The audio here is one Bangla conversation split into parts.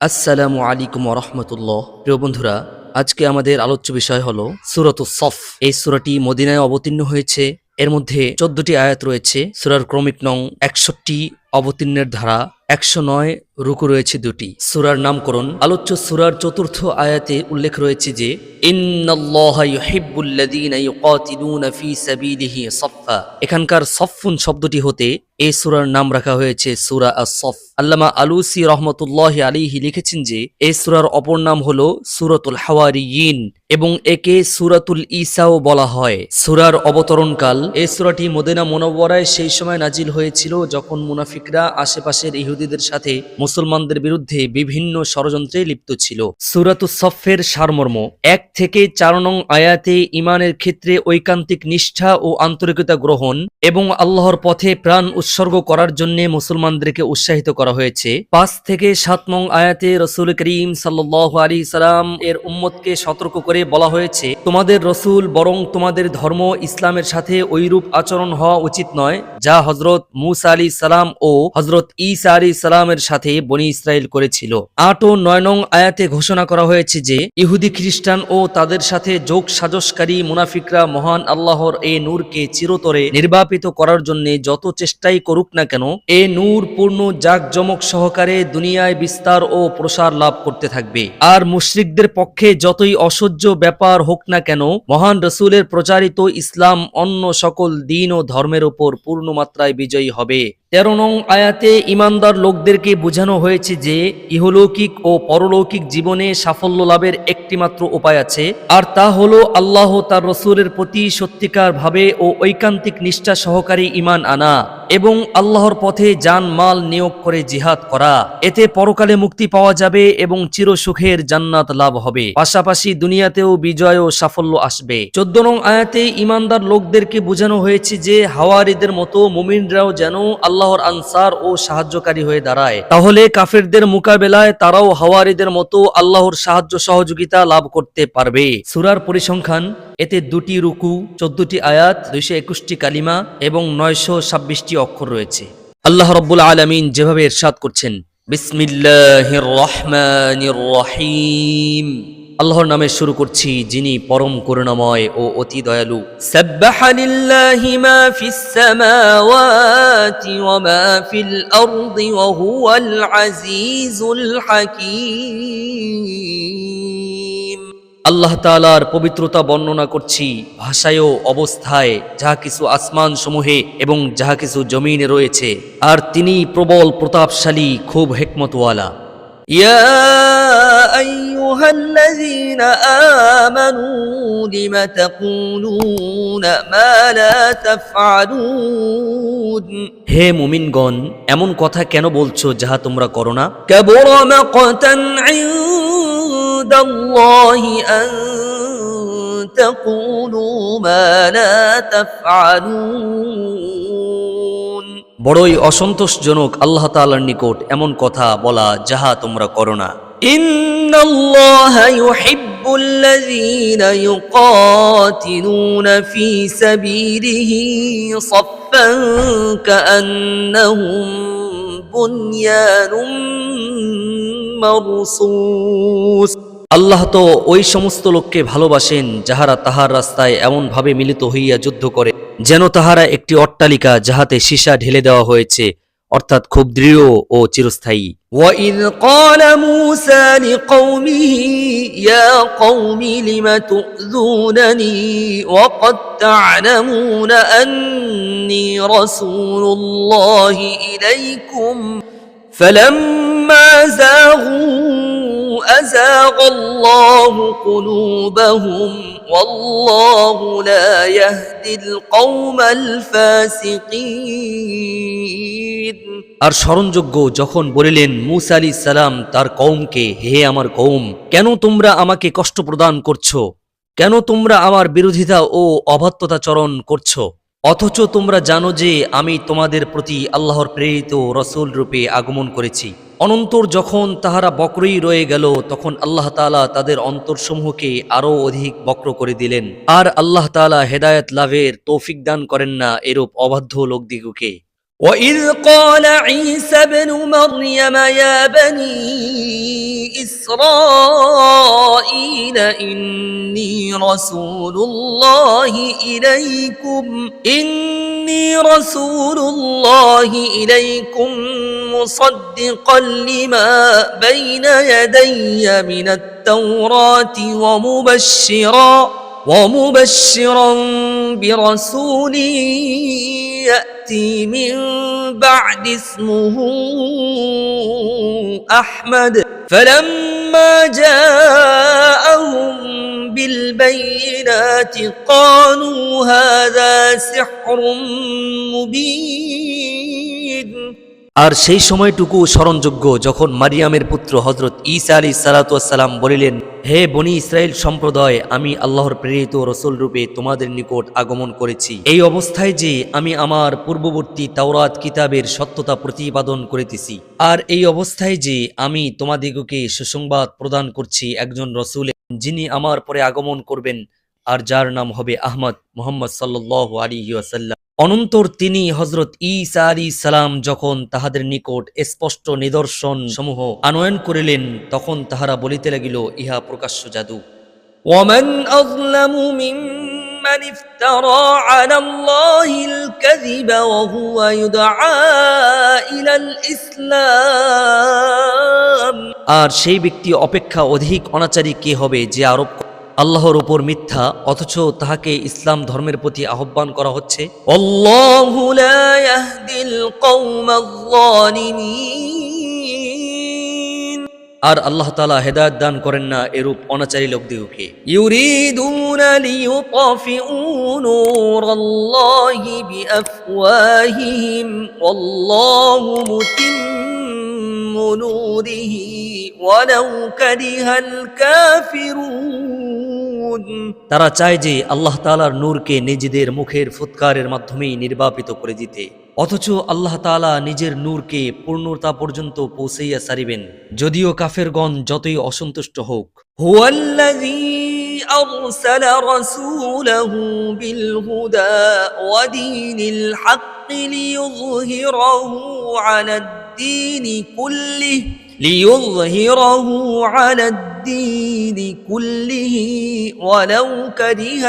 আসসালামু আলাইকুম রহমতুল্লাহ প্রিয় বন্ধুরা, আজকে আমাদের আলোচ্য বিষয় হল সুরত সফ। এই সুরাটি মদিনায় অবতীর্ণ হয়েছে। এর মধ্যে চোদ্দটি আয়াত রয়েছে। সুরার ক্রমিক নং একষট্টি অবতীর্ণের ধারা। একশো নয় রুকু রয়েছে দুটি। সুরার নামকরণ। আলোচ্য সুরার চতুর্থ আয়াতে উল্লেখ রয়েছে যে এখানকার সফফুন শব্দটি হতে এ সুরার নাম রাখা হয়েছে সুরা সফ আল্লামা আলুসি রহমতুল্লাহ আলিহি লিখেছেন যে এই সুরার অপর নাম হলো সুরাতুল হাওয়ারিয়িন এবং একে সুরাতুল ইসাও বলা হয়। সুরার অবতরণকাল এই সুরাটি মদিনা মোনাব্বরায় সেই সময় নাজিল হয়েছিল যখন মুনাফিকরা আশেপাশের ইহুদিদের সাথে মুসলমানদের বিরুদ্ধে বিভিন্ন ষড়যন্ত্রে লিপ্ত ছিল। সুরাতু সফের সারমর্ম, এক থেকে চার নং আয়াতে ইমানের ক্ষেত্রে ঐকান্তিক নিষ্ঠা ও আন্তরিকতা গ্রহণ এবং আল্লাহর পথে প্রাণ উৎসর্গ করার জন্য মুসলমানদেরকে উৎসাহিত করা হয়েছে। পাঁচ থেকে সাত নং আয়াতে রসুল করিম সাল্লাহ আলী সালাম এর উম্মতকে সতর্ক করে বলা হয়েছে, তোমাদের রসুল বরং তোমাদের ধর্ম ইসলামের সাথে ঐরূপ আচরণ হওয়া উচিত নয়, যা হজরত মুসা আলী সালাম ও হজরত ঈসা আলী সালামের সাথে বনি ইসরায়েল করেছিল। আট ও নয় নং আয়াতে ঘোষণা করা হয়েছে যে, ইহুদি খ্রিস্টান ও তাদের সাথে যোগ সাজসকারী মুনাফিকরা মহান আল্লাহর এই নূরকে চিরতরে নির্বাপিত করার জন্য যত চেষ্টাই করুক না কেন, এ নূর পূর্ণ জাকজমক সহকারে দুনিয়ায় বিস্তার ও প্রসার লাভ করতে থাকবে। আর মুশরিকদের পক্ষে যতই অসহ্য ব্যাপার হোক না কেন, মহান রসুলের প্রচারিত ইসলাম অন্য সকল দিন ও ধর্মের উপর পূর্ণ মাত্রায় বিজয়ী হবে। তেরো নং আয়াতে ইমানদার লোকদেরকে বোঝানো হয়েছে যে ইহলৌকিক ও পরলৌকিক জীবনে সাফল্য লাভের একটিমাত্র উপায় আছে, আর তা হল আল্লাহ তার রসুরের প্রতি সত্যিকারভাবে ও ঐকান্তিক নিষ্ঠা সহকারী ইমান আনা। এবং আল্লাহর পথে জান মাল নিয়োগ করে জিহাদ করা। এতে পরকালে মুক্তি পাওয়া যাবে এবং চিরসুখের জান্নাত লাভ হবে। পাশাপাশি দুনিয়াতেও বিজয় ও সাফল্য আসবে। চোদ্দ নং আয়াতে ইমানদার লোকদেরকে বোঝানো হয়েছে যে, হাওয়ারিদের মতো মুমিনরাও যেন আল্লাহর আনসার ও সাহায্যকারী হয়ে দাঁড়ায়। তাহলে কাফেরদের মোকাবেলায় তারাও হাওয়ারিদের মতো আল্লাহর সাহায্য সহযোগিতা লাভ করতে পারবে। সুরার পরিসংখ্যান এতে দুটি রুকু, চোদ্দটি আয়াত, দুইশো একুশটি কালিমা এবং নয়শো ছাব্বিশটি অক্ষর রয়েছে। আল্লাহ রব্বুল আলমিন যেভাবে ইরশাদ করছেন রহিম। আল্লাহর নামে শুরু করছি, যিনি পরম করুণাময় ও অতি দয়ালু। সাব্বাহা আল্লাহ তাআলার পবিত্রতা বর্ণনা করছি ভাষায় ও অবস্থায় যাহা কিছু আসমান সমূহে এবং যাহা কিছু জমিনে রয়েছে আর তিনি প্রবল প্রতাপশালী খুব হেকমতওয়ালা يا أيها الذين آمنوا لم تقولون ما لا تفعلون হে মুমিনগণ এমন কথা কেন বলছো যাহা তোমরা করো না كبر مقتا عند الله أن تقولوا ما لا تفعلون বড়ই অসন্তোষজনক আল্লাহ তাআলার নিকট এমন কথা বলা যাহা তোমরা করো না إن الله يحب الذين يقاتلون في سبيله صفا كأنهم بنيان مرصوص আল্লাহ তো ওই সমস্ত লোককে ভালোবাসেন যাহারা তাহার রাস্তায় এমনভাবে মিলিত হইয়া যুদ্ধ করে যেন তাহারা একটি অট্টালিকা যাহাতে সীসা ঢেলে দেওয়া হয়েছে অর্থাৎ খুব দৃঢ় ও চিরস্থায়ী وَإِذْ قَالَ مُوسَى لِقَوْمِهِ يَا قَوْمِ لِمَ تُؤْذُونَنِي وَقَدْ تَعْلَمُونَ أَنِّي رَسُولُ اللَّهِ إِلَيْكُمْ فَلَمَّا زَاغُوا أَزَاغَ اللَّهُ قُلُوبَهُمْ وَاللَّهُ لَا يَهْدِي الْقَوْمَ الْفَاسِقِينَ আর স্মরণযোগ্য যখন বলিলেন মুসা আলী সালাম তার কৌমকে হে আমার কৌম কেন তোমরা আমাকে কষ্ট প্রদান করছো কেন তোমরা আমার বিরোধিতা ও অভত্যতাচরণ করছো অথচ তোমরা জানো যে আমি তোমাদের প্রতি আল্লাহর প্রেরিত রসুল রূপে আগমন করেছি। অনন্তর যখন তাহারা বক্রই রয়ে গেল, তখন আল্লাহ তালা তাদের অন্তরসমূহকে আরও অধিক বক্র করে দিলেন। আর আল্লাহ তালা হেদায়ত লাভের তৌফিক দান করেন না, এরূপ অবাধ্য লোকদিগকে। وإذ قال عيسى ابن مريم يا بني إسرائيل إني رسول الله إليكم إني رسول الله إليكم مصدقا لما بين يدي من التوراة ومبشرا ومبشرا برسول يأتي من بعد اسمه أحمد. فلما جاءهم بالبينات قالوا هذا سحر مبين. আর সেই সময়টুকু স্মরণযোগ্য যখন মারিয়ামের পুত্র হজরত ঈসা আলী সালাতাম বলিলেন, হে বনি ইসরায়েল সম্প্রদায়, আমি আল্লাহর প্রেরিত রসুল রূপে তোমাদের নিকট আগমন করেছি। এই অবস্থায় যে আমি আমার পূর্ববর্তী তাওরাত কিতাবের সত্যতা প্রতিপাদন করিতেছি। আর এই অবস্থায় যে আমি তোমাদিগকে সুসংবাদ প্রদান করছি একজন রসুল, যিনি আমার পরে আগমন করবেন, আর যার নাম হবে আহমদ মোহাম্মদ সাল্লাহ আলী ওয়াসাল্লাম। অনন্তর তিনি হজরত ঈসা আলী সালাম যখন তাহাদের নিকট স্পষ্ট নিদর্শন সমূহ আনয়ন করিলেন তখন তাহারা বলিতে লাগিল ইহা প্রকাশ্য জাদু ومن أظلم ممن افترى على الله الكذب وهو يدعى إلى الإسلام আর সেই ব্যক্তি অপেক্ষা অধিক অনাচারী কে হবে যে আরোপ আল্লাহর উপর মিথ্যা অথচ তাহাকে ইসলাম ধর্মের প্রতি আহ্বান করা হচ্ছে। আর আল্লাহ তালা হেদায়েত দান করেন না এরূপ অনাচারী লোকদিগকে ইউরিদুনা লিইউতাফিউ নূরাল্লাহি বিআফওয়াহিহিম ওয়াল্লাহু মুতিম্মু তারা চায় যে আল্লাহ তাআলার নূরকে নিজেদের মুখের ফুৎকারের মাধ্যমেই নির্বাপিত করে দিতে অথচ আল্লাহ তাআলা নিজের নূরকে পূর্ণতা পর্যন্ত পৌঁছাইয়া সারিবেন যদিও কাফেরগণ যতই অসন্তুষ্ট হোক হুয়াল্লাযী أرسل رسوله بالهدى ودين الحق ليظهره على الدين كله ليظهره على الدين كله ولو كره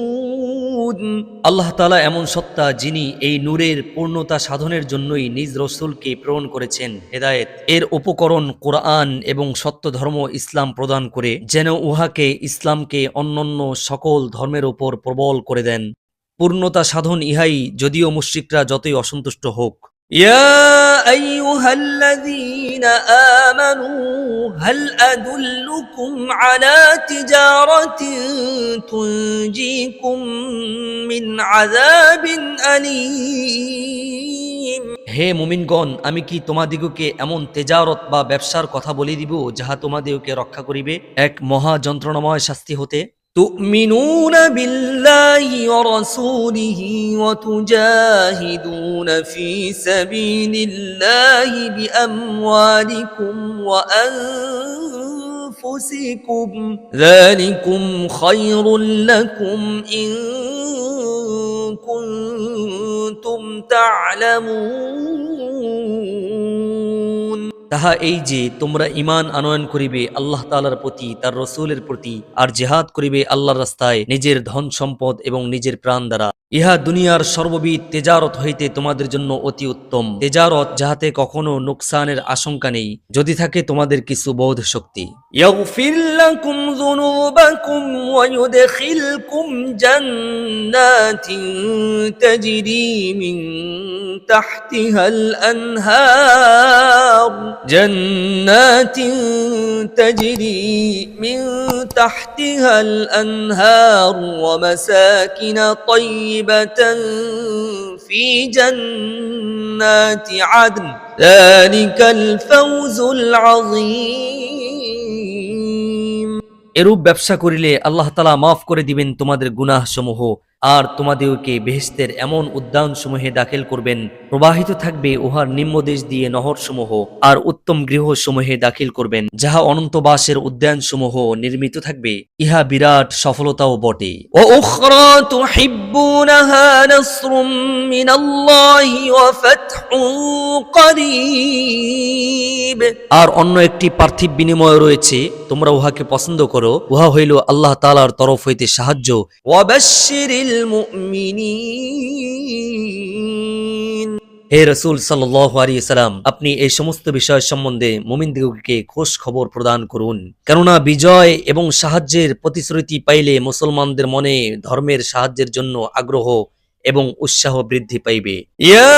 المشركون আল্লাহ তাআলা এমন সত্তা যিনি এই নূরের পূর্ণতা সাধনের জন্যই নিজ রসুলকে প্রেরণ করেছেন হেদায়েত এর উপকরণ কোরআন এবং সত্য ধর্ম ইসলাম প্রদান করে যেন উহাকে ইসলামকে অন্যান্য সকল ধর্মের উপর প্রবল করে দেন পূর্ণতা সাধন ইহাই যদিও মুশ্রিকরা যতই অসন্তুষ্ট হোক يا أيها الذين آمنوا هل أدلكم على تجارة تنجيكم من عذاب أليم হে মুমিনগণ আমি কি তোমাদিগকে এমন তেজারত বা ব্যবসার কথা বলে দিব যাহা তোমাদিগকে রক্ষা করিবে এক মহা যন্ত্রণাময় শাস্তি হতে تؤمنون بالله ورسوله وتجاهدون في سبيل الله بأموالكم وأنفسكم ذلكم خير لكم إن كنتم تعلمون তাহা এই যে তোমরা ইমান আনয়ন করিবে আল্লাহ তালার প্রতি, তার রসুলের প্রতি, আর জেহাদ করিবে আল্লাহর রাস্তায় নিজের ধন সম্পদ এবং নিজের প্রাণ দ্বারা। ইহা দুনিয়ার সর্ববিধ তেজারত হইতে তোমাদের জন্য অতি উত্তম তেজারত যাহাতে কখনো নোকসানের আশঙ্কা নেই যদি থাকে তোমাদের কিছু বোধ শক্তি يغفر لكم ذنوبكم ويدخلكم جنات تجري من تحتها الأنهار جنات تجري من تحتها الأنهار ومساكن طيبة في جنات عدن ذلك الفوز العظيم এরূপ ব্যবসা করিলে আল্লাহ তালা মাফ করে দিবেন তোমাদের গুনাহ সমূহ আর তোমাদেরকে বেহেস্তের এমন উদ্যান সমূহে দাখিল করবেন প্রবাহিত থাকবে উহার নিম্নদেশ দিয়ে নহর সমূহ আর উত্তম গৃহ সমূহে দাখিল করবেন যাহা অনন্তবাসের উদ্যান সমূহ নির্মিত থাকবে ইহা বিরাট সফলতাও বটে। আর অন্য একটি পার্থিব বিনিময় রয়েছে তোমরা উহাকে পছন্দ করো উহা হইল আল্লাহ তালার তরফ হইতে সাহায্য। ওয়া হে রসুল সাল্লাম আপনি এই সমস্ত বিষয় সম্বন্ধে মোমিনদিগকে খোঁজ খবর প্রদান করুন। কেননা বিজয় এবং সাহায্যের প্রতিশ্রুতি পাইলে মুসলমানদের মনে ধর্মের সাহায্যের জন্য আগ্রহ এবং উৎসাহ বৃদ্ধি পাইবে। ইয়া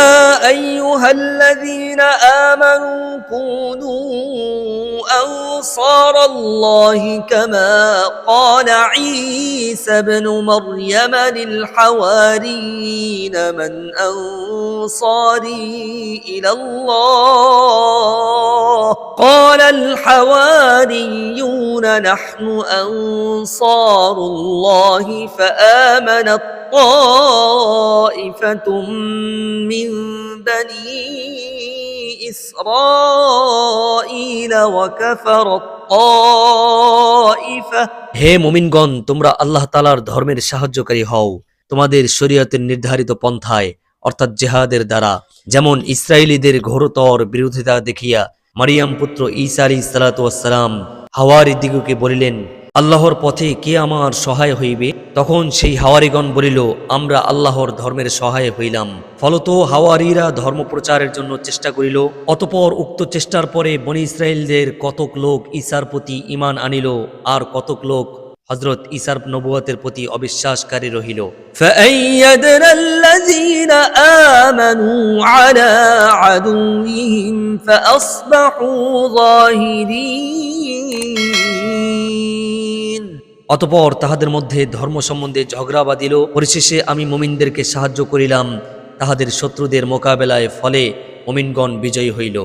আইয়ুহাল্লাযীনা আমানু কুনু أنصار الله كما قال عيسى ابن مريم للحواريين من أنصاري إلى الله. قال الحواريون نحن أنصار الله فآمنت طائفة من بني إسرائيل وكفرت طائفة হে মুমিনগণ তোমরা আল্লাহ তালার ধর্মের সাহায্যকারী হও তোমাদের শরীয়তের নির্ধারিত পন্থায় অর্থাৎ জেহাদের দ্বারা যেমন ইসরায়েলীদের ঘোরতর বিরোধিতা দেখিয়া মারিয়াম পুত্র ঈসা আলী সালাতাম হাওয়ারি দিগুকে বলিলেন আল্লাহর পথে কে আমার সহায় হইবে তখন সেই হাওয়ারিগণ বলিল আমরা আল্লাহর ধর্মের সহায় হইলাম ফলত হাওয়ারিরা ধর্ম প্রচারের জন্য চেষ্টা করিল অতপর উক্ত চেষ্টার পরে বনি ইসরায়েলদের কতক লোক ঈসার প্রতি ইমান আনিল আর কতক লোক হজরত ঈসার নবুয়াতের প্রতি অবিশ্বাসকারী রহিল فأيدنا الذين آمنوا على عدوهم فأصبحوا ظاهرين অতপর তাহাদের মধ্যে ধর্ম সম্বন্ধে ঝগড়া বাঁধিল। পরিশেষে আমি মোমিনদেরকে সাহায্য করিলাম। তাহাদের শত্রুদের মোকাবেলায় ফলে মোমিনগণ বিজয়ী হইল।